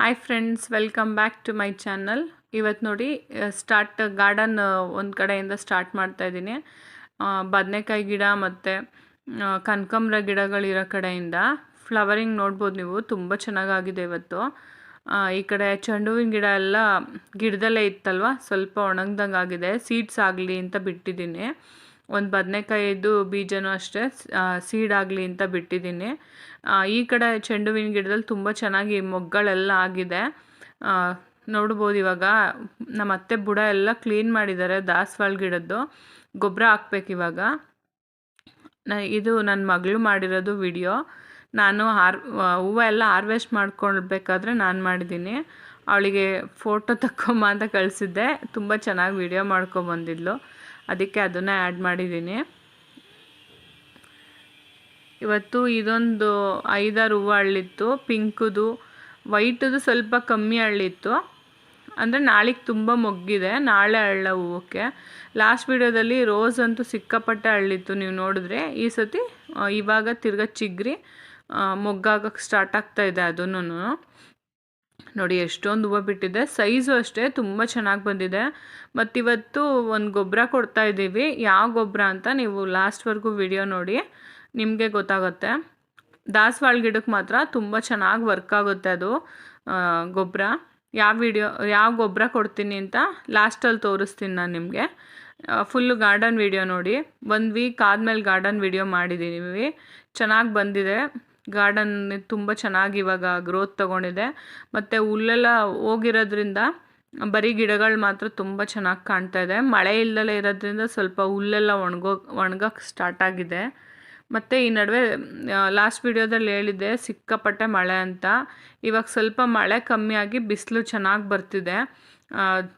Hi friends welcome back to my channel ಇವತ್ತು ನೋಡಿ start garden ಒಂದು ಕಡೆಯಿಂದ ಸ್ಟಾರ್ಟ್ ಮಾಡ್ತಾ ಇದ್ದೀನಿ. ಬದನೆಕಾಯಿ ಗಿಡ ಮತ್ತು ಕನಕಾಂಬ್ರ ಗಿಡಗಳಿರೋ ಕಡೆಯಿಂದ ಫ್ಲವರಿಂಗ್ ನೋಡ್ಬೋದು ನೀವು. ತುಂಬ ಚೆನ್ನಾಗಾಗಿದೆ ಇವತ್ತು. ಈ ಕಡೆ ಚೆಂಡು ಹೂವಿನ ಗಿಡ ಎಲ್ಲ ಗಿಡದಲ್ಲೇ ಇತ್ತಲ್ವ? ಸ್ವಲ್ಪ ಒಣಗ್ದಂಗೆ ಆಗಿದೆ ಸೀಡ್ಸ್ ಆಗಲಿ ಅಂತ ಬಿಟ್ಟಿದ್ದೀನಿ. ಒಂದು ಬದನೆಕಾಯಿದು ಬೀಜನೂ ಅಷ್ಟೇ ಸೀಡ್ ಆಗಲಿ ಅಂತ ಬಿಟ್ಟಿದ್ದೀನಿ. ಈ ಕಡೆ ಚೆಂಡು ಹೂವಿನ ಗಿಡದಲ್ಲಿ ತುಂಬ ಚೆನ್ನಾಗಿ ಮೊಗ್ಗಳೆಲ್ಲ ಆಗಿದೆ. ನೋಡ್ಬೋದು ಇವಾಗ ನಮ್ಮ ಅತ್ತೆ ಬುಡ ಎಲ್ಲ ಕ್ಲೀನ್ ಮಾಡಿದ್ದಾರೆ ದಾಸವಾಳ ಗಿಡದ್ದು. ಗೊಬ್ಬರ ಹಾಕ್ಬೇಕು ಇವಾಗ. ನ, ಇದು ನನ್ನ ಮಗಳು ಮಾಡಿರೋದು ವಿಡಿಯೋ ನಾನು ಹಾರ್ ಹೂವು ಎಲ್ಲ ಹಾರ್ವೆಸ್ಟ್ ಮಾಡ್ಕೊಳ್ಬೇಕಾದ್ರೆ ನಾನು ಮಾಡಿದ್ದೀನಿ. ಅವಳಿಗೆ ಫೋಟೋ ತಕ್ಕೊಂಬ ಅಂತ ಕಳಿಸಿದ್ದೆ. ತುಂಬ ಚೆನ್ನಾಗಿ ವಿಡಿಯೋ ಮಾಡ್ಕೊಂಬಂದಿದ್ಲು. ಅದಕ್ಕೆ ಅದನ್ನು ಆ್ಯಡ್ ಮಾಡಿದ್ದೀನಿ. ಇವತ್ತು ಇದೊಂದು ಐದಾರು ಹೂವು ಹಳ್ಳಿತ್ತು. ಪಿಂಕುದು, ವೈಟದು ಸ್ವಲ್ಪ ಕಮ್ಮಿ ಹಳ್ಳಿತ್ತು. ಅಂದರೆ ನಾಳೆಗೆ ತುಂಬ ಮೊಗ್ಗಿದೆ, ನಾಳೆ ಹಳ್ಳ ಹೂವಕ್ಕೆ. ಲಾಸ್ಟ್ ವಿಡಿಯೋದಲ್ಲಿ ರೋಸ್ ಅಂತೂ ಸಿಕ್ಕಾಪಟ್ಟೆ ಅಳ್ಳಿತ್ತು ನೀವು ನೋಡಿದ್ರೆ. ಈ ಸತಿ ಇವಾಗ ತಿರ್ಗಾ ಚಿಗ್ರಿ ಮೊಗ್ಗಾಗಕ್ಕೆ ಸ್ಟಾರ್ಟ್ ಆಗ್ತಾ ಇದೆ ಅದನ್ನು. ನೋಡಿ, ಎಷ್ಟೊಂದು ಹೂವು ಬಿಟ್ಟಿದೆ. ಸೈಜು ಅಷ್ಟೇ, ತುಂಬ ಚೆನ್ನಾಗಿ ಬಂದಿದೆ. ಮತ್ತಿವತ್ತು ಒಂದು ಗೊಬ್ಬರ ಕೊಡ್ತಾ ಇದ್ದೀವಿ. ಯಾವ ಗೊಬ್ಬರ ಅಂತ ನೀವು ಲಾಸ್ಟ್ವರೆಗೂ ವಿಡಿಯೋ ನೋಡಿ, ನಿಮಗೆ ಗೊತ್ತಾಗುತ್ತೆ. ದಾಸವಾಳ ಗಿಡಕ್ಕೆ ಮಾತ್ರ ತುಂಬ ಚೆನ್ನಾಗಿ ವರ್ಕ್ ಆಗುತ್ತೆ ಅದು ಗೊಬ್ಬರ ಯಾವ ವಿಡಿಯೋ ಯಾವ ಗೊಬ್ಬರ ಕೊಡ್ತೀನಿ ಅಂತ ಲಾಸ್ಟಲ್ಲಿ ತೋರಿಸ್ತೀನಿ ನಾನು ನಿಮಗೆ. ಫುಲ್ಲು ಗಾರ್ಡನ್ ವಿಡಿಯೋ ನೋಡಿ. ಒಂದು ವೀಕ್ ಆದಮೇಲೆ ಗಾರ್ಡನ್ ವಿಡಿಯೋ ಮಾಡಿದ್ದೀನಿ ಚೆನ್ನಾಗಿ ಬಂದಿದೆ. ಗಾರ್ಡನ್ ತುಂಬ ಚೆನ್ನಾಗಿ ಇವಾಗ ಗ್ರೋತ್ ತಗೊಂಡಿದೆ. ಮತ್ತು ಹುಲ್ಲೆಲ್ಲ ಹೋಗಿರೋದ್ರಿಂದ ಬರೀ ಗಿಡಗಳು ಮಾತ್ರ ತುಂಬ ಚೆನ್ನಾಗಿ ಕಾಣ್ತಾ ಇದೆ. ಮಳೆ ಇಲ್ಲದಲೇ ಇರೋದ್ರಿಂದ ಸ್ವಲ್ಪ ಹುಲ್ಲೆಲ್ಲ ಒಣಗೋ, ಒಣಗೋಕೆ ಸ್ಟಾರ್ಟ್ ಆಗಿದೆ. ಮತ್ತು ಈ ನಡುವೆ ಲಾಸ್ಟ್ ವಿಡಿಯೋದಲ್ಲಿ ಹೇಳಿದ್ದೆ ಸಿಕ್ಕಾಪಟ್ಟೆ ಮಳೆ ಅಂತ. ಇವಾಗ ಸ್ವಲ್ಪ ಮಳೆ ಕಮ್ಮಿಯಾಗಿ ಬಿಸಿಲು ಚೆನ್ನಾಗಿ ಬರ್ತಿದೆ.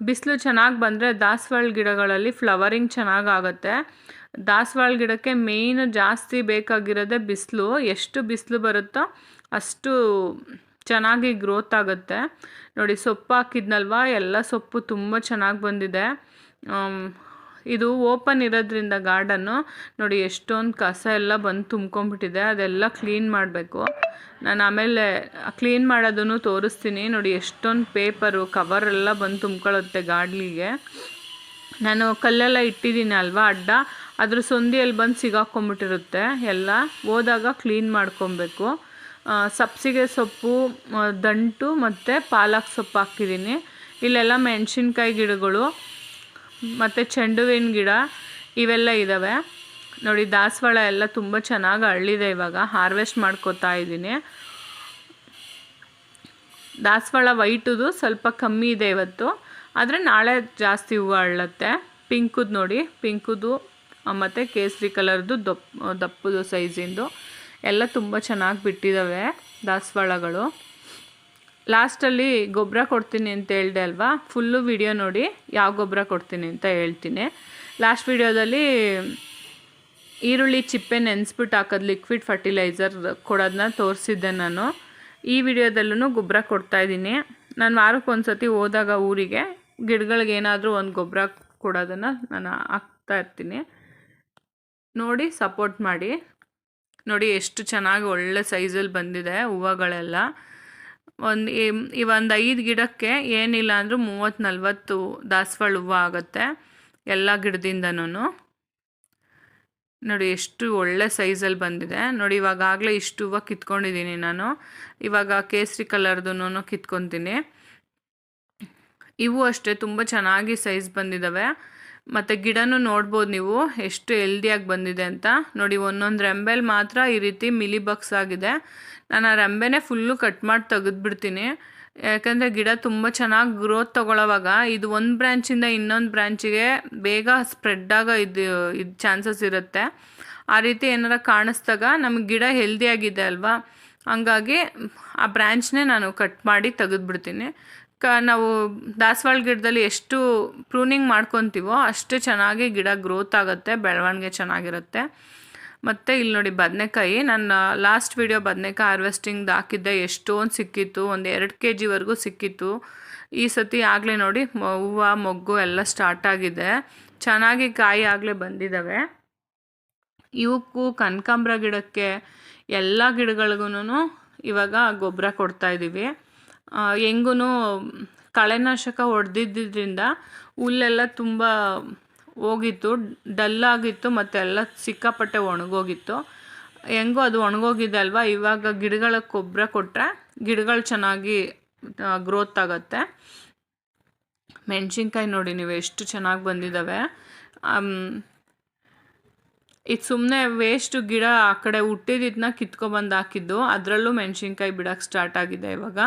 ಬಿಸಿಲು ಚೆನ್ನಾಗಿ ಬಂದರೆ ದಾಸವಾಳ ಗಿಡಗಳಲ್ಲಿ ಫ್ಲವರಿಂಗ್ ಚೆನ್ನಾಗಿ ಆಗುತ್ತೆ. ದಾಸವಾಳ ಗಿಡಕ್ಕೆ ಮೇಯ್ನ್ ಜಾಸ್ತಿ ಬೇಕಾಗಿರೋದೇ ಬಿಸಿಲು. ಎಷ್ಟು ಬಿಸಿಲು ಬರುತ್ತೋ ಅಷ್ಟು ಚೆನ್ನಾಗಿ ಗ್ರೋತ್ ಆಗುತ್ತೆ. ನೋಡಿ ಸೊಪ್ಪು ಹಾಕಿದ್ನಲ್ವ? ಎಲ್ಲ ಸೊಪ್ಪು ತುಂಬ ಚೆನ್ನಾಗಿ ಬಂದಿದೆ. ಇದು ಓಪನ್ ಇರೋದ್ರಿಂದ ಗಾರ್ಡನ್ನು ನೋಡಿ ಎಷ್ಟೊಂದು ಕಸ ಎಲ್ಲ ಬಂದು ತುಂಬ್ಕೊಂಡ್ಬಿಟ್ಟಿದೆ. ಅದೆಲ್ಲ ಕ್ಲೀನ್ ಮಾಡಬೇಕು. ನಾನು ಆಮೇಲೆ ಕ್ಲೀನ್ ಮಾಡೋದನ್ನು ತೋರಿಸ್ತೀನಿ. ನೋಡಿ ಎಷ್ಟೊಂದು ಪೇಪರು ಕವರೆಲ್ಲ ಬಂದು ತುಂಬ್ಕೊಳ್ಳುತ್ತೆ ಗಾರ್ಡ್ಲಿಗೆ ನಾನು ಕಲ್ಲೆಲ್ಲ ಇಟ್ಟಿದ್ದೀನಿ ಅಲ್ವಾ? ಅಡ್ಡ ಅದ್ರ ಸಂದಿಯಲ್ಲಿ ಬಂದು ಸಿಗಾಕೊಂಬಿಟ್ಟಿರುತ್ತೆ. ಎಲ್ಲ ಹೋದಾಗ ಕ್ಲೀನ್ ಮಾಡ್ಕೊಬೇಕು. ಸಬ್ಸಿಗೆ ಸೊಪ್ಪು ದಂಟು ಮತ್ತು ಪಾಲಕ್ ಸೊಪ್ಪು ಹಾಕಿದ್ದೀನಿ. ಇಲ್ಲೆಲ್ಲ ಮೆಣಸಿನ್ಕಾಯಿ ಗಿಡಗಳು, ಮತ್ತು ಚೆಂಡುವಿನ ಗಿಡ ಇವೆಲ್ಲ ಇದ್ದಾವೆ ನೋಡಿ, ದಾಸವಾಳ ಎಲ್ಲ ತುಂಬ ಚೆನ್ನಾಗಿ ಅರಳಿದೆ ಇವಾಗ. ಹಾರ್ವೆಸ್ಟ್ ಮಾಡ್ಕೋತಾ ಇದ್ದೀನಿ. ದಾಸವಾಳ ವೈಟುದು ಸ್ವಲ್ಪ ಕಮ್ಮಿ ಇದೆ ಇವತ್ತು. ಆದರೆ ನಾಳೆ ಜಾಸ್ತಿ ಹೂವು ಅರಳುತ್ತೆ ಪಿಂಕುದು ನೋಡಿ, ಪಿಂಕುದು ಮತ್ತು ಕೇಸರಿ ಕಲರ್ದು ದಪ್ ದಪ್ಪದು ಸೈಜಿಂದು. ಎಲ್ಲ ತುಂಬ ಚೆನ್ನಾಗಿ ಬಿಟ್ಟಿದ್ದಾವೆ ದಾಸವಾಳಗಳು. ಲಾಸ್ಟಲ್ಲಿ ಗೊಬ್ಬರ ಕೊಡ್ತೀನಿ ಅಂತ ಹೇಳ್ದೆ ಅಲ್ವಾ? ಫುಲ್ಲು ವಿಡಿಯೋ ನೋಡಿ ಯಾವ ಗೊಬ್ಬರ ಕೊಡ್ತೀನಿ ಅಂತ ಹೇಳ್ತೀನಿ. ಲಾಸ್ಟ್ ವಿಡಿಯೋದಲ್ಲಿ ಈರುಳ್ಳಿ ಚಿಪ್ಪೆ ನೆನೆಸ್ಬಿಟ್ಟು ಹಾಕೋದು ಲಿಕ್ವಿಡ್ ಫರ್ಟಿಲೈಸರ್ ಕೊಡೋದನ್ನ ತೋರಿಸಿದ್ದೆ ನಾನು. ಈ ವಿಡಿಯೋದಲ್ಲೂ ಗೊಬ್ಬರ ಕೊಡ್ತಾಯಿದ್ದೀನಿ ನಾನು ವಾರಕ್ಕೆ ಒಂದು ಸತಿ ಹೋದಾಗ ಊರಿಗೆ ಗಿಡಗಳಿಗೆ ಏನಾದರೂ ಒಂದು ಗೊಬ್ಬರ ಕೊಡೋದನ್ನು ನಾನು ಹಾಕ್ತಾ ಇರ್ತೀನಿ. ನೋಡಿ ಸಪೋರ್ಟ್ ಮಾಡಿ. ನೋಡಿ ಎಷ್ಟು ಚೆನ್ನಾಗಿ ಒಳ್ಳೆ ಸೈಜಲ್ಲಿ ಬಂದಿದೆ ಹೂವುಗಳೆಲ್ಲ. ಒಂದು ಈ ಒಂದು ಐದು ಗಿಡಕ್ಕೆ ಏನಿಲ್ಲ ಅಂದರೂ ಮೂವತ್ತು ನಲ್ವತ್ತು ದಾಸವಾಳ ಹೂವು ಆಗುತ್ತೆ, ಎಲ್ಲ ಗಿಡದಿಂದನೂ ನೋಡಿ ಎಷ್ಟು ಒಳ್ಳೆ ಸೈಜಲ್ಲಿ ಬಂದಿದೆ. ನೋಡಿ ಇವಾಗಾಗಲೇ ಇಷ್ಟು ಹೂವು ಕಿತ್ಕೊಂಡಿದ್ದೀನಿ ನಾನು. ಇವಾಗ ಕೇಸರಿ ಕಲರ್ದೂ ಕಿತ್ಕೊತೀನಿ. ಇವು ಅಷ್ಟೇ, ತುಂಬ ಚೆನ್ನಾಗಿ ಸೈಜ್ ಬಂದಿದ್ದಾವೆ ಮತ್ತು ಗಿಡನೂ ನೋಡ್ಬೋದು ನೀವು. ಎಷ್ಟು ಹೆಲ್ದಿಯಾಗಿ ಬಂದಿದೆ ಅಂತ. ನೋಡಿ, ಒಂದೊಂದು ರೆಂಬೆಲಿ ಮಾತ್ರ ಈ ರೀತಿ ಮಿಲಿ ಬಕ್ಸ್ ಆಗಿದೆ. ನಾನು ಆ ರೆಂಬೆನೇ ಫುಲ್ಲು ಕಟ್ ಮಾಡಿ ತೆಗೆದ್ಬಿಡ್ತೀನಿ. ಯಾಕಂದರೆ ಗಿಡ ತುಂಬ ಚೆನ್ನಾಗಿ ಗ್ರೋತ್ ತೊಗೊಳ್ಳೋವಾಗ ಇದು ಒಂದು ಬ್ರ್ಯಾಂಚಿಂದ ಇನ್ನೊಂದು ಬ್ರ್ಯಾಂಚಿಗೆ ಬೇಗ ಸ್ಪ್ರೆಡ್ ಇದು ಇದು ಚಾನ್ಸಸ್ ಇರುತ್ತೆ. ಆ ರೀತಿ ಏನಾರ ಕಾಣಿಸ್ದಾಗ ನಮಗೆ ಗಿಡ ಹೆಲ್ದಿಯಾಗಿದೆ ಅಲ್ವಾ? ಹಂಗಾಗಿ ಆ ಬ್ರ್ಯಾಂಚ್ನೇ ನಾನು ಕಟ್ ಮಾಡಿ ತೆಗೆದ್ಬಿಡ್ತೀನಿ. ಕ ನಾವು ದಾಸವಾಳ ಗಿಡದಲ್ಲಿ ಎಷ್ಟು ಪ್ರೂನಿಂಗ್ ಮಾಡ್ಕೊತೀವೋ ಅಷ್ಟು ಚೆನ್ನಾಗಿ ಗಿಡ ಗ್ರೋತ್ ಆಗುತ್ತೆ, ಬೆಳವಣಿಗೆ ಚೆನ್ನಾಗಿರುತ್ತೆ. ಮತ್ತು ಇಲ್ಲಿ ನೋಡಿ ಬದನೆಕಾಯಿ, ನನ್ನ ಲಾಸ್ಟ್ ವಿಡಿಯೋ ಬದನೆಕಾಯಿ ಹಾರ್ವೆಸ್ಟಿಂಗ್ದು ಹಾಕಿದ್ದೆ ಎಷ್ಟೊಂದು ಸಿಕ್ಕಿತ್ತು, ಒಂದು ಎರಡು ಕೆ ಜಿವರೆಗೂ ಸಿಕ್ಕಿತ್ತು. ಈ ಸತಿ ಆಗಲೇ ನೋಡಿ ಹೂವು, ಮೊಗ್ಗು ಎಲ್ಲ ಸ್ಟಾರ್ಟ್ ಆಗಿದೆ. ಚೆನ್ನಾಗಿ ಕಾಯಿ ಆಗಲೇ ಬಂದಿದ್ದಾವೆ ಇವಕ್ಕೂ ಕನಕಾಂಬ್ರ ಗಿಡಕ್ಕೆ ಎಲ್ಲ ಗಿಡಗಳಿಗೂ ಇವಾಗ ಗೊಬ್ಬರ ಕೊಡ್ತಾ ಇದ್ದೀವಿ ಹೆಂಗೂ ಕಳೆನಾಶಕ ಹೊಡೆದಿದ್ದರಿಂದ ಹುಲ್ಲೆಲ್ಲ ತುಂಬ ಹೋಗಿತ್ತು ಡಲ್ಲಾಗಿತ್ತು ಮತ್ತು ಎಲ್ಲ ಸಿಕ್ಕಾಪಟ್ಟೆ ಒಣಗೋಗಿತ್ತು. ಹೆಂಗೋ ಅದು ಒಣಗೋಗಿದೆ ಅಲ್ವಾ? ಇವಾಗ ಗಿಡಗಳ ಗೊಬ್ಬರ ಕೊಟ್ಟರೆ ಗಿಡಗಳು ಚೆನ್ನಾಗಿ ಗ್ರೋತ್ ಆಗುತ್ತೆ. ಮೆಣಸಿನ್ಕಾಯಿ ನೋಡಿ ನೀವು ಎಷ್ಟು ಚೆನ್ನಾಗಿ ಬಂದಿದ್ದಾವೆ ಇದು ಸುಮ್ಮನೆ ವೇಸ್ಟು ಗಿಡ ಆ ಕಡೆ ಹುಟ್ಟಿದಿದ್ದನ್ನ ಕಿತ್ಕೊಬಂದು ಹಾಕಿದ್ದು. ಅದರಲ್ಲೂ ಮೆಣಸಿನ್ಕಾಯಿ ಬಿಡೋಕ್ಕೆ ಸ್ಟಾರ್ಟ್ ಆಗಿದೆ ಇವಾಗ.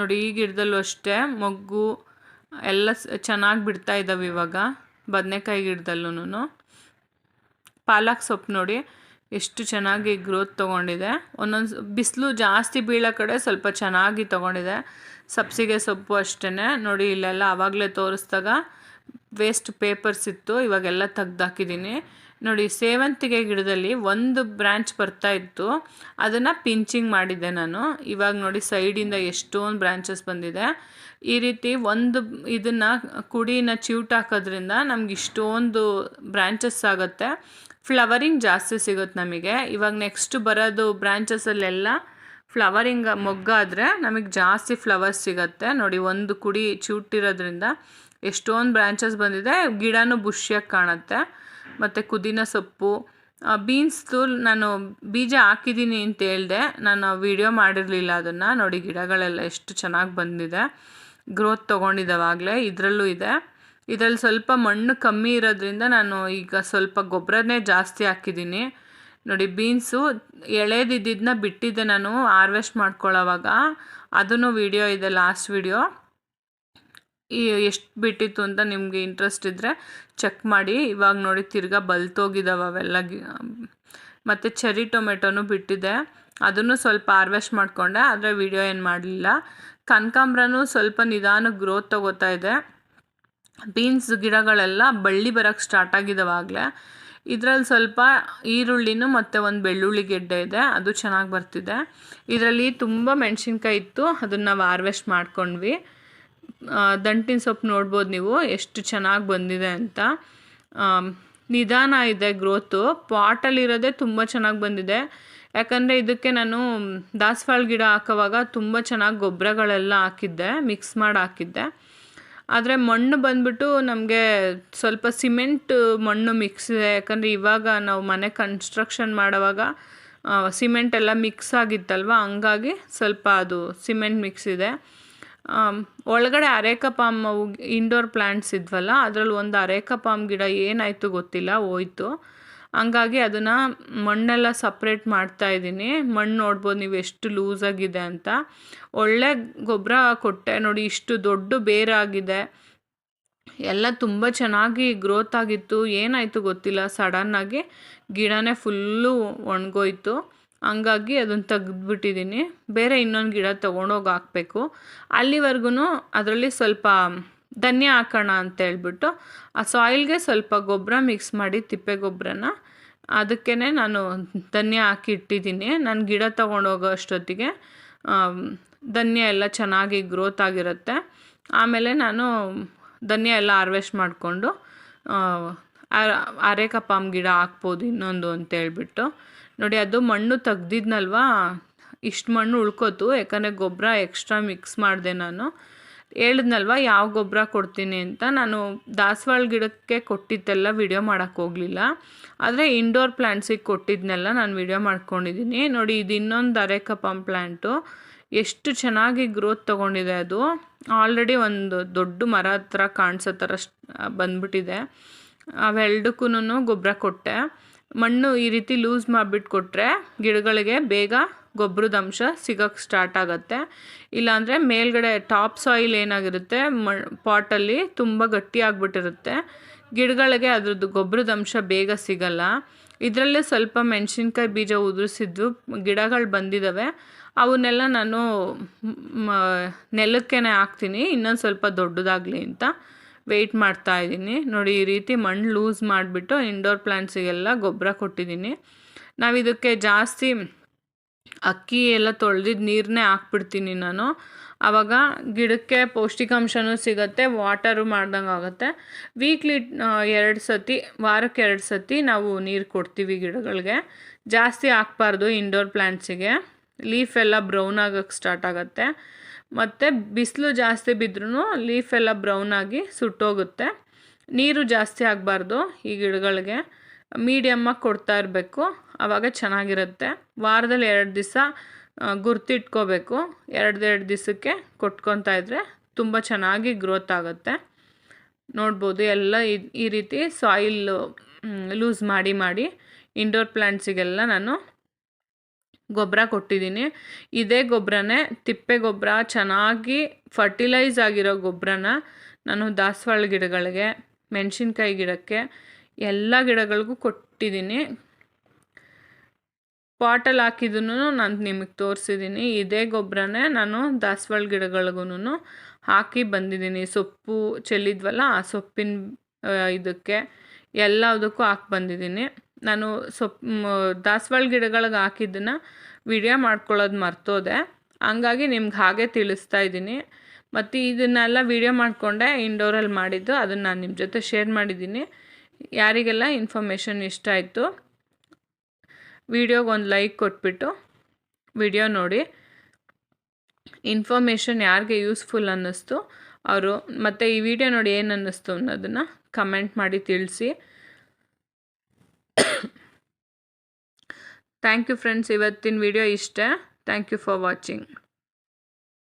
ನೋಡಿ, ಈ ಗಿಡದಲ್ಲೂ ಅಷ್ಟೇ. ಮೊಗ್ಗು ಎಲ್ಲ ಚೆನ್ನಾಗಿ ಬಿಡ್ತಾ ಇದ್ದಾವೆ ಇವಾಗ, ಬದನೆಕಾಯಿ ಗಿಡದಲ್ಲೂ ಪಾಲಕ್ ಸೊಪ್ಪು ನೋಡಿ, ಎಷ್ಟು ಚೆನ್ನಾಗಿ ಗ್ರೋತ್ ತೊಗೊಂಡಿದೆ. ಒಂದೊಂದು ಬಿಸಿಲು ಜಾಸ್ತಿ ಬೀಳೋ ಕಡೆ ಸ್ವಲ್ಪ ಚೆನ್ನಾಗಿ ತೊಗೊಂಡಿದೆ. ಸಬ್ಸಿಗೆ ಸೊಪ್ಪು ಅಷ್ಟೇ ನೋಡಿ, ಇಲ್ಲೆಲ್ಲ ಆವಾಗಲೇ ತೋರಿಸ್ದಾಗ ವೇಸ್ಟ್ ಪೇಪರ್ಸ್ ಇತ್ತು. ಇವಾಗೆಲ್ಲ ತೆಗ್ದಾಕಿದ್ದೀನಿ ನೋಡಿ, ಸೇವಂತಿಗೆ ಗಿಡದಲ್ಲಿ ಒಂದು ಬ್ರ್ಯಾಂಚ್ ಬರ್ತಾ ಇತ್ತು. ಅದನ್ನು ಪಿಂಚಿಂಗ್ ಮಾಡಿದ್ದೆ ನಾನು. ಇವಾಗ ನೋಡಿ, ಸೈಡಿಂದ ಎಷ್ಟೊಂದು ಬ್ರ್ಯಾಂಚಸ್ ಬಂದಿದೆ. ಈ ರೀತಿ ಒಂದು ಇದನ್ನು ಕುಡಿನ ಚೀಟ್ ಹಾಕೋದ್ರಿಂದ ನಮ್ಗೆ ಇಷ್ಟೊಂದು ಬ್ರ್ಯಾಂಚಸ್ ಆಗುತ್ತೆ. ಫ್ಲವರಿಂಗ್ ಜಾಸ್ತಿ ಸಿಗುತ್ತೆ ನಮಗೆ. ಇವಾಗ ನೆಕ್ಸ್ಟ್ ಬರೋದು ಬ್ರ್ಯಾಂಚಸಲ್ಲೆಲ್ಲ ಫ್ಲವರಿಂಗ್ ಮೊಗ್ಗಾದರೆ ನಮಗೆ ಜಾಸ್ತಿ ಫ್ಲವರ್ಸ್ ಸಿಗುತ್ತೆ. ನೋಡಿ, ಒಂದು ಕುಡಿ ಚಿವುಟಿರೋದ್ರಿಂದ ಎಷ್ಟೊಂದು ಬ್ರ್ಯಾಂಚಸ್ ಬಂದಿದೆ. ಗಿಡನೂ ಬುಷಿಯಾಗಿ ಕಾಣುತ್ತೆ. ಮತ್ತು ಕುದಿನ ಸೊಪ್ಪು ಬೀನ್ಸ್ದು ನಾನು ಬೀಜ ಹಾಕಿದ್ದೀನಿ ಅಂತ ಹೇಳಿದೆ. ನಾನು ವೀಡಿಯೋ ಮಾಡಿರಲಿಲ್ಲ ಅದನ್ನು. ನೋಡಿ ಗಿಡಗಳೆಲ್ಲ ಎಷ್ಟು ಚೆನ್ನಾಗಿ ಬಂದಿದೆ. ಗ್ರೋತ್ ತೊಗೊಂಡಿದ್ದಾವಾಗಲೇ ಇದರಲ್ಲೂ ಇದೆ. ಇದರಲ್ಲಿ ಸ್ವಲ್ಪ ಮಣ್ಣು ಕಮ್ಮಿ ಇರೋದ್ರಿಂದ ನಾನು ಈಗ ಸ್ವಲ್ಪ ಗೊಬ್ಬರನೇ ಜಾಸ್ತಿ ಹಾಕಿದ್ದೀನಿ. ನೋಡಿ ಬೀನ್ಸು ಎಳೆದಿದ್ದನ್ನ ಬಿಟ್ಟಿದ್ದೆ ನಾನು ಹಾರ್ವೆಸ್ಟ್ ಮಾಡ್ಕೊಳ್ಳೋವಾಗ. ಅದನ್ನು ವೀಡಿಯೋ ಇದೆ ಲಾಸ್ಟ್ ವೀಡಿಯೋ ಎಷ್ಟು ಬಿಟ್ಟಿತ್ತು ಅಂತ ನಿಮಗೆ ಇಂಟ್ರೆಸ್ಟ್ ಇದ್ದರೆ ಚೆಕ್ ಮಾಡಿ. ಇವಾಗ ನೋಡಿ ತಿರ್ಗಾ ಬಲ್ತೋಗಿದ್ದಾವೆ ಅವೆಲ್ಲ ಮತ್ತು ಚೆರಿ ಟೊಮೆಟೊನು ಬಿಟ್ಟಿದೆ. ಅದನ್ನು ಸ್ವಲ್ಪ ಹಾರ್ವೆಸ್ಟ್ ಮಾಡಿಕೊಂಡೆ, ಆದರೆ ವಿಡಿಯೋ ಏನು ಮಾಡಲಿಲ್ಲ. ಕನಕಾಂಬ್ರನೂ ಸ್ವಲ್ಪ ನಿಧಾನಕ್ಕೆ ಗ್ರೋತ್ ತಗೋತಾ ಇದೆ. ಬೀನ್ಸ್ ಗಿಡಗಳೆಲ್ಲ ಬಳ್ಳಿ ಬರೋಕ್ಕೆ ಸ್ಟಾರ್ಟ್ ಆಗಿದ್ದಾವಾಗಲೇ ಇದರಲ್ಲಿ ಸ್ವಲ್ಪ ಈರುಳ್ಳಿನೂ ಮತ್ತು ಒಂದು ಬೆಳ್ಳುಳ್ಳಿ ಗೆಡ್ಡೆ ಇದೆ, ಅದು ಚೆನ್ನಾಗಿ ಬರ್ತಿದೆ. ಇದರಲ್ಲಿ ತುಂಬ ಮೆಣಸಿನ್ಕಾಯಿ ಇತ್ತು, ಅದನ್ನು ನಾವು ಹಾರ್ವೆಸ್ಟ್ ಮಾಡ್ಕೊಂಡ್ವಿ. ದಂಟಿನ ಸೊಪ್ಪು ನೋಡ್ಬೋದು ನೀವು, ಎಷ್ಟು ಚೆನ್ನಾಗಿ ಬಂದಿದೆ ಅಂತ. ನಿಧಾನ ಇದೆ ಗ್ರೋತು ಪಾಟಲ್ಲಿರೋದೇ ತುಂಬ ಚೆನ್ನಾಗಿ ಬಂದಿದೆ. ಯಾಕಂದರೆ ಇದಕ್ಕೆ ನಾನು ದಾಸವಾಳ ಗಿಡ ಹಾಕೋವಾಗ ತುಂಬ ಚೆನ್ನಾಗಿ ಗೊಬ್ಬರಗಳೆಲ್ಲ ಹಾಕಿದ್ದೆ, ಮಿಕ್ಸ್ ಮಾಡಿ ಹಾಕಿದ್ದೆ. ಆದರೆ ಮಣ್ಣು ಬಂದ್ಬಿಟ್ಟು ನಮಗೆ ಸ್ವಲ್ಪ ಸಿಮೆಂಟ್ ಮಣ್ಣು ಮಿಕ್ಸ್ ಇದೆ. ಯಾಕಂದರೆ ಇವಾಗ ನಾವು ಮನೆ ಕನ್ಸ್ಟ್ರಕ್ಷನ್ ಮಾಡೋವಾಗ ಸಿಮೆಂಟ್ ಎಲ್ಲ ಮಿಕ್ಸ್ ಆಗಿತ್ತಲ್ವ? ಹಂಗಾಗಿ ಸ್ವಲ್ಪ ಅದು ಸಿಮೆಂಟ್ ಮಿಕ್ಸ್ ಇದೆ. ಒಳಗಡೆ ಅರೇಕ ಪಾಮ್ ಇಂಡೋರ್ ಪ್ಲ್ಯಾಂಟ್ಸ್ ಇದ್ವಲ್ಲ, ಅದರಲ್ಲಿ ಒಂದು ಅರೇಕಪಾಮ್ ಗಿಡ ಏನಾಯಿತು ಗೊತ್ತಿಲ್ಲ, ಹೋಯ್ತು. ಹಂಗಾಗಿ ಅದನ್ನು ಮಣ್ಣೆಲ್ಲ ಸಪ್ರೇಟ್ ಮಾಡ್ತಾ ಇದ್ದೀನಿ. ಮಣ್ಣು ನೋಡ್ಬೋದು ನೀವು ಎಷ್ಟು ಲೂಸಾಗಿದೆ ಅಂತ. ಒಳ್ಳೆ ಗೊಬ್ಬರ ಕೊಟ್ಟೆ ನೋಡಿ, ಇಷ್ಟು ದೊಡ್ಡ ಬೇರಾಗಿದೆ ಎಲ್ಲ ತುಂಬ ಚೆನ್ನಾಗಿ ಗ್ರೋತ್ ಆಗಿತ್ತು. ಏನಾಯಿತು ಗೊತ್ತಿಲ್ಲ ಸಡನ್ನಾಗಿ ಗಿಡನೇ ಫುಲ್ಲು ಒಣಗೋಯ್ತು. ಹಂಗಾಗಿ ಅದನ್ನು ತೆಗೆದ್ಬಿಟ್ಟಿದ್ದೀನಿ ಬೇರೆ ಇನ್ನೊಂದು ಗಿಡ ತೊಗೊಂಡೋಗಿ ಹಾಕಬೇಕು. ಅಲ್ಲಿವರೆಗೂ ಅದರಲ್ಲಿ ಸ್ವಲ್ಪ ಧನ್ಯ ಹಾಕೋಣ ಅಂತ ಹೇಳ್ಬಿಟ್ಟು ಆ ಸಾಯಿಲ್ಗೆ ಸ್ವಲ್ಪ ಗೊಬ್ಬರ ಮಿಕ್ಸ್ ಮಾಡಿ ತಿಪ್ಪೆ ಗೊಬ್ಬರನ ಅದಕ್ಕೇ ನಾನು ಧನ್ಯ ಹಾಕಿ ಇಟ್ಟಿದ್ದೀನಿ ನಾನು ಗಿಡ ತೊಗೊಂಡೋಗೋ ಅಷ್ಟೊತ್ತಿಗೆ ಧನ್ಯ ಎಲ್ಲ ಚೆನ್ನಾಗಿ ಗ್ರೋತ್ ಆಗಿರುತ್ತೆ. ಆಮೇಲೆ ನಾನು ಧನ್ಯ ಎಲ್ಲ ಹಾರ್ವೆಸ್ಟ್ ಮಾಡಿಕೊಂಡು ಅರೆಕಪಾಮ್ ಗಿಡ ಹಾಕ್ಬೋದು ಇನ್ನೊಂದು ಅಂತ ಹೇಳ್ಬಿಟ್ಟು. ನೋಡಿ, ಅದು ಮಣ್ಣು ತೆಗ್ದಿದ್ನಲ್ವಾ? ಇಷ್ಟು ಮಣ್ಣು ಉಳ್ಕೋತು, ಯಾಕಂದರೆ ಗೊಬ್ಬರ ಎಕ್ಸ್ಟ್ರಾ ಮಿಕ್ಸ್ ಮಾಡಿದೆ ನಾನು. ಹೇಳಿದ್ನಲ್ವ, ಯಾವ ಗೊಬ್ಬರ ಕೊಡ್ತೀನಿ ಅಂತ? ನಾನು ದಾಸವಾಳ ಗಿಡಕ್ಕೆ ಕೊಟ್ಟಿದ್ದೆಲ್ಲ ವಿಡಿಯೋ ಮಾಡೋಕ್ಕೆ ಹೋಗಲಿಲ್ಲ. ಆದರೆ ಇಂಡೋರ್ ಪ್ಲ್ಯಾಂಟ್ಸಿಗೆ ಕೊಟ್ಟಿದ್ದನ್ನೆಲ್ಲ ನಾನು ವಿಡಿಯೋ ಮಾಡ್ಕೊಂಡಿದ್ದೀನಿ. ನೋಡಿ, ಇದು ಇನ್ನೊಂದು ಅರೆಕಪಾಮ್ ಪ್ಲ್ಯಾಂಟು ಎಷ್ಟು ಚೆನ್ನಾಗಿ ಗ್ರೋತ್ ತೊಗೊಂಡಿದೆ ಅದು. ಆಲ್ರೆಡಿ ಒಂದು ದೊಡ್ಡ ಮರ ಹತ್ರ ಕಾಣಿಸೋ ಥರ ಬಂದ್ಬಿಟ್ಟಿದೆ. ಅವೆರಡಕ್ಕೂ ಗೊಬ್ಬರ ಕೊಟ್ಟೆ. ಮಣ್ಣು ಈ ರೀತಿ ಲೂಸ್ ಮಾಡಿಬಿಟ್ಟು ಕೊಟ್ಟರೆ ಗಿಡಗಳಿಗೆ ಬೇಗ ಗೊಬ್ಬರದ ಅಂಶ ಸಿಗೋಕ್ಕೆ ಸ್ಟಾರ್ಟ್ ಆಗುತ್ತೆ. ಇಲ್ಲಾಂದರೆ ಮೇಲ್ಗಡೆ ಟಾಪ್ ಸಾಯಿಲ್ ಏನಾಗಿರುತ್ತೆ, ಮ ಪಾಟಲ್ಲಿ ತುಂಬ ಗಟ್ಟಿ ಆಗಿಬಿಟ್ಟಿರುತ್ತೆ. ಗಿಡಗಳಿಗೆ ಅದ್ರದ್ದು ಗೊಬ್ಬರದ ಅಂಶ ಬೇಗ ಸಿಗಲ್ಲ. ಇದರಲ್ಲೇ ಸ್ವಲ್ಪ ಮೆಣಸಿನ್ಕಾಯಿ ಬೀಜ ಉದುರಿಸಿದ್ವು ಗಿಡಗಳು ಬಂದಿದ್ದಾವೆ ಅವನ್ನೆಲ್ಲ ನಾನು ನೆಲಕ್ಕೇ ಹಾಕ್ತೀನಿ, ಇನ್ನೊಂದು ಸ್ವಲ್ಪ ದೊಡ್ಡದಾಗಲಿ ಅಂತ. ವೆಯ್ಟ್ ಮಾಡ್ತಾ ಇದ್ದೀನಿ. ನೋಡಿ, ಈ ರೀತಿ ಮಣ್ಣು ಲೂಸ್ ಮಾಡಿಬಿಟ್ಟು ಇಂಡೋರ್ ಪ್ಲ್ಯಾಂಟ್ಸಿಗೆಲ್ಲ ಗೊಬ್ಬರ ಕೊಟ್ಟಿದ್ದೀನಿ. ನಾವು ಇದಕ್ಕೆ ಜಾಸ್ತಿ ಅಕ್ಕಿ ಎಲ್ಲ ತೊಳೆದಿದ್ದು ನೀರನ್ನೇ ಹಾಕ್ಬಿಡ್ತೀನಿ ನಾನು. ಆವಾಗ ಗಿಡಕ್ಕೆ ಪೌಷ್ಟಿಕಾಂಶನೂ ಸಿಗುತ್ತೆ ವಾಟರು ಮಾಡ್ದಂಗೆ ಆಗುತ್ತೆ. ವೀಕ್ಲಿ ಎರಡು ಸತಿ, ವಾರಕ್ಕೆ ಎರಡು ಸತಿ ನಾವು ನೀರು ಕೊಡ್ತೀವಿ ಗಿಡಗಳಿಗೆ. ಜಾಸ್ತಿ ಹಾಕ್ಬಾರ್ದು ಇಂಡೋರ್ ಪ್ಲ್ಯಾಂಟ್ಸಿಗೆ ಲೀಫ್ ಎಲ್ಲ ಬ್ರೌನ್ ಆಗೋಕ್ಕೆ ಸ್ಟಾರ್ಟ್ ಆಗುತ್ತೆ. ಮತ್ತು ಬಿಸಿಲು ಜಾಸ್ತಿ ಬಿದ್ದರೂ ಲೀಫ್ ಎಲ್ಲ ಬ್ರೌನ್ ಆಗಿ ಸುಟ್ಟೋಗುತ್ತೆ. ನೀರು ಜಾಸ್ತಿ ಆಗಬಾರ್ದು ಈ ಗಿಡಗಳಿಗೆ. ಮೀಡಿಯಮ್ಮಾಗಿ ಕೊಡ್ತಾ ಇರಬೇಕು ಆವಾಗ ಚೆನ್ನಾಗಿರುತ್ತೆ. ವಾರದಲ್ಲಿ ಎರಡು ದಿವಸ ಗುರ್ತಿಟ್ಕೋಬೇಕು. ಎರಡು ಎರಡು ದಿವಸಕ್ಕೆ ಕೊಟ್ಕೊತಾ ಇದ್ದರೆ ತುಂಬ ಚೆನ್ನಾಗಿ ಗ್ರೋತ್ ಆಗುತ್ತೆ. ನೋಡ್ಬೋದು, ಎಲ್ಲ ಈ ರೀತಿ ಸಾಯಿಲ್ ಲೂಸ್ ಮಾಡಿ ಮಾಡಿ ಇಂಡೋರ್ ಪ್ಲ್ಯಾಂಟ್ಸಿಗೆಲ್ಲ ನಾನು ಗೊಬ್ಬರ ಕೊಟ್ಟಿದ್ದೀನಿ. ಇದೇ ಗೊಬ್ಬರನೇ ತಿಪ್ಪೆ ಗೊಬ್ಬರ ಚೆನ್ನಾಗಿ ಫರ್ಟಿಲೈಸ್ ಆಗಿರೋ ಗೊಬ್ಬರನ ನಾನು ದಾಸವಾಳ ಗಿಡಗಳಿಗೆ, ಮೆಣಸಿನ್ಕಾಯಿ ಗಿಡಕ್ಕೆ, ಎಲ್ಲ ಗಿಡಗಳಿಗೂ ಕೊಟ್ಟಿದ್ದೀನಿ. ಪಾಟಲ್ಲಿ ಹಾಕಿದ್ದನ್ನು ನಾನು ನಿಮಗೆ ತೋರಿಸಿದ್ದೀನಿ ಇದೇ ಗೊಬ್ಬರನೇ ನಾನು ದಾಸವಾಳ ಗಿಡಗಳಿಗೂ ಹಾಕಿ ಬಂದಿದ್ದೀನಿ ಸೊಪ್ಪು ಚೆಲ್ಲಿದ್ವಲ್ಲ, ಆ ಸೊಪ್ಪಿನ ಇದಕ್ಕೆ ಎಲ್ಲದಕ್ಕೂ ಹಾಕಿ ಬಂದಿದ್ದೀನಿ ನಾನು ಸೊಪ್ಪು ದಾಸವಾಳ ಗಿಡಗಳಿಗೆ ಹಾಕಿದ್ದನ್ನು ವಿಡಿಯೋ ಮಾಡ್ಕೊಳ್ಳೋದು ಮರ್ತೋದೆ. ಹಂಗಾಗಿ ನಿಮ್ಗೆ ಹಾಗೆ ತಿಳಿಸ್ತಾ ಇದ್ದೀನಿ. ಮತ್ತು ಇದನ್ನೆಲ್ಲ ವಿಡಿಯೋ ಮಾಡಿಕೊಂಡೆ ಇಂಡೋರಲ್ಲಿ ಮಾಡಿದ್ದು, ಅದನ್ನು ನಾನು ನಿಮ್ಮ ಜೊತೆ ಶೇರ್ ಮಾಡಿದ್ದೀನಿ. ಯಾರಿಗೆಲ್ಲ ಇನ್ಫಾರ್ಮೇಷನ್ ಇಷ್ಟ ಆಯಿತು, ವಿಡಿಯೋಗೆ ಒಂದು ಲೈಕ್ ಕೊಟ್ಬಿಟ್ಟು ವಿಡಿಯೋ ನೋಡಿ. ಇನ್ಫಾರ್ಮೇಷನ್ ಯಾರಿಗೆ ಯೂಸ್ಫುಲ್ ಅನ್ನಿಸ್ತು, ಅವರು, ಮತ್ತು ಈ ವಿಡಿಯೋ ನೋಡಿ ಏನು ಅನ್ನಿಸ್ತು ಅನ್ನೋದನ್ನು ಕಮೆಂಟ್ ಮಾಡಿ ತಿಳಿಸಿ. ಥ್ಯಾಂಕ್ ಯು ಫ್ರೆಂಡ್ಸ್ ಇವತ್ತಿನ ವಿಡಿಯೋ ಇಷ್ಟ. Thank you for watching